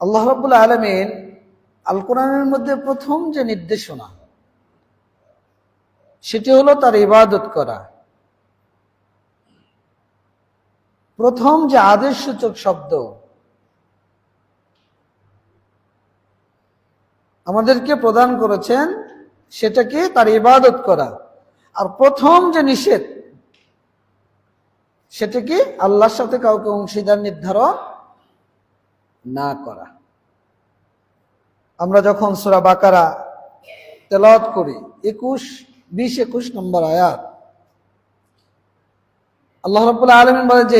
আল্লাহ রাবুল আলমিন আল কোরআনের মধ্যে প্রথম যে নির্দেশনা, সেটি হলো তার ইবাদত করা। প্রথম যে আদেশ সূচক শব্দ, আমাদেরকে প্রদান করেছেন সেটাকে তার ইবাদত করা। আর প্রথম যে নিষেধ সেটা কি আল্লাহর সাথে কাউকে অংশীদার নির্ধারণ না করা। আমরা যখন সুরা বাকারা তেলাওয়াত করি, একুশ, বিশ, একুশ নম্বর আয়াত, আল্লাহ রাব্বুল আলামিন বলে যে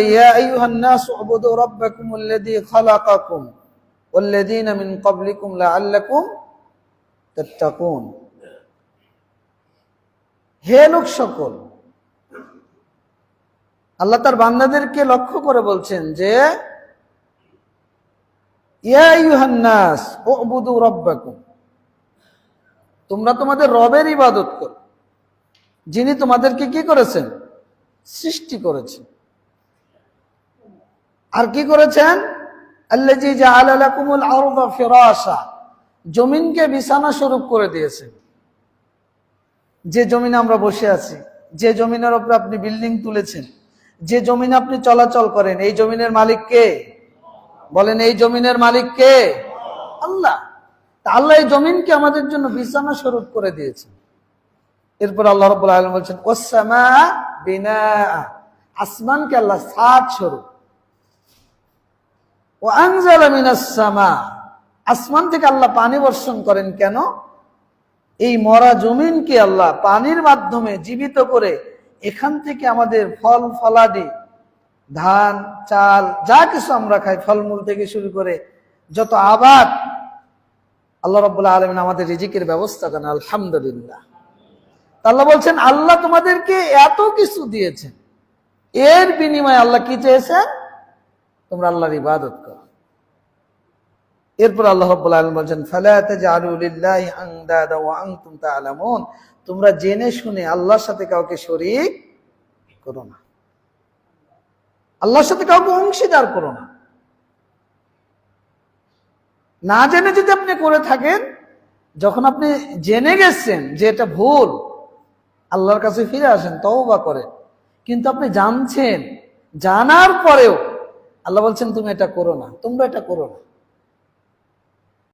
হে লোক সকল, আল্লাহ তার বান্দাদেরকে লক্ষ্য করে বলছেন যে ইয়া আইয়ুহান নাস উবুদু তোমরা তোমাদের রবের ইবাদত করো। যিনি তোমাদেরকে কি করেছেন? সৃষ্টি করেছেন। আর কি করেছেন? আল্লাজি জমিনকে বিছানা স্বরূপ করে দিয়েছেন। যে জমিনে আমরা বসে আছি, যে জমিনের উপরে আপনি বিল্ডিং তুলেছেন, যে জমিনে আপনি চলাচল করেন, এই জমিনের মালিক কে? বলেন, এই জমিনের মালিক কে? আল্লাহ। আল্লাহ এই জমিনকে আমাদের জন্য বিছানা স্বরূপ করে দিয়েছেন। এরপর আল্লাহ রব আলম বলছেন ওসামা বিনা আসমানকে আল্লাহ সাত স্বরূপ। ও আংজালা মিনাসমা আসমান থেকে আল্লাহ পানি বর্ষণ করেন কেন? এই মরা জমিনকে আল্লাহ পানির মাধ্যমে জীবিত করে এখান থেকে আমাদের ফল, ফলাদি ধান, চাল, যা কিছু আমরা খাই, ফলমূল থেকে শুরু করে যত আবাদ, আল্লাহ রব্বুল্লাহ আলমিন আমাদের রিজিকের ব্যবস্থা করেন, আলহামদুলিল্লাহ। আল্লাহ বলছেন, আল্লাহ তোমাদেরকে এত কিছু দিয়েছেন। এর বিনিময়ে আল্লাহ কি চেয়েছেন? তোমরা আল্লাহর ইবাদত করো। এরপর আল্লাহ বলছেন তোমরা জেনে শুনে আল্লাহর সাথে কাউকে শরীক করো না। আল্লাহর সাথে কাউকে অংশীদার করো না। না জেনে যদি আপনি করে থাকেন, যখন আপনি জেনে গেছেন যে এটা ভুল, আল্লাহর কাছে ফিরে আসেন, তওবা করে কিন্তু আপনি জানছেন, জানার পরেও আল্লাহ বলছেন, তুমি এটা করো না, তোমরা এটা করো না।